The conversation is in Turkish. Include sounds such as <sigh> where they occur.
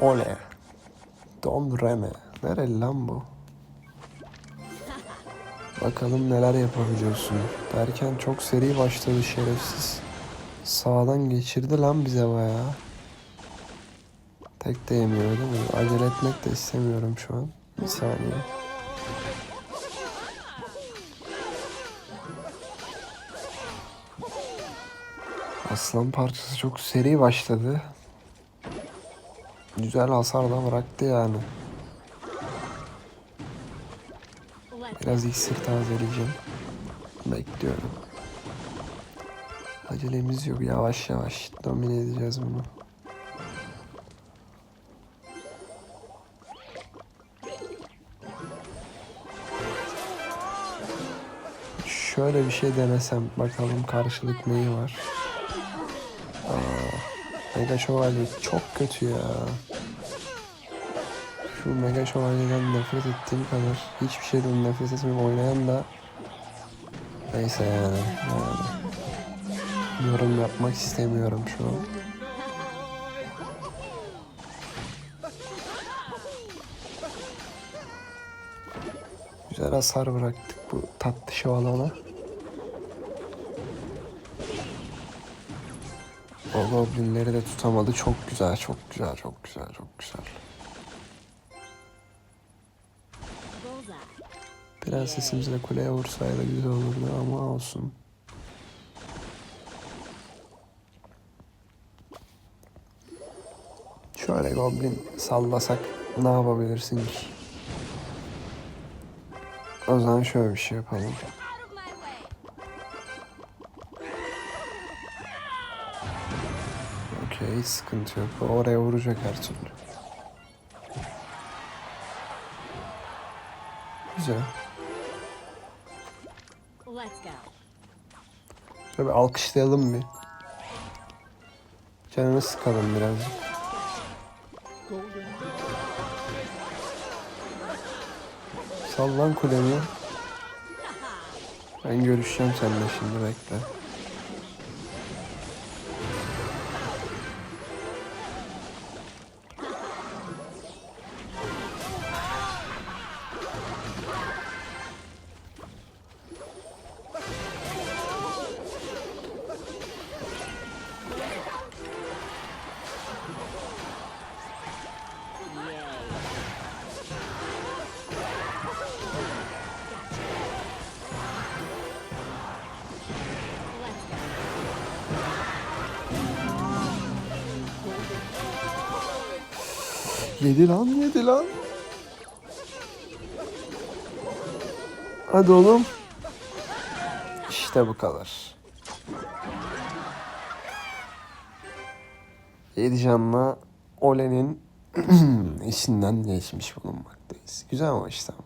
Ole. Don Rene. Nereli lan bu? Bakalım neler yapabiliyorsun. Derken çok seri başladı şerefsiz. Sağdan geçirdi lan bize bayağı. Tek de değil mi? Acele etmek de istemiyorum şu an. Bir saniye. Aslan parçası çok seri başladı. Güzel hasar da bıraktı yani. Biraz iksir tazeleyeceğim. Bekliyorum. Acelemiz yok. Yavaş yavaş domine edeceğiz bunu. Şöyle bir şey denesem bakalım karşılık neyi var. Aa, Mega Şövalye çok kötü ya. Şu Mega Şövalye'den nefret ettiğim kadar hiçbir şeyden nefret etmeyip oynayan da neyse yani. yani. Yorum yapmak istemiyorum şu an. Güzel hasar bıraktık bu tatlı şövalana. O goblinleri de tutamadı. Çok güzel, çok güzel, çok güzel, çok güzel. Prensesimiz de kuleye vursaydı güzel olurdu ama olsun. Şöyle goblin sallasak ne yapabilirsin ki? O zaman şöyle bir şey yapalım. Okey sıkıntı yok. O Oraya vuracak her türlü. Güzel. Şöyle bir alkışlayalım bir. Canını sıkalım birazcık. Sallan kulemi. Ben görüşeceğim seninle şimdi bekle. Yedi lan yedi lan. Hadi oğlum. İşte bu kadar. Yedi Ole'nin <clears throat> işinden geçmiş bulunmaktayız. Güzel maç tamam.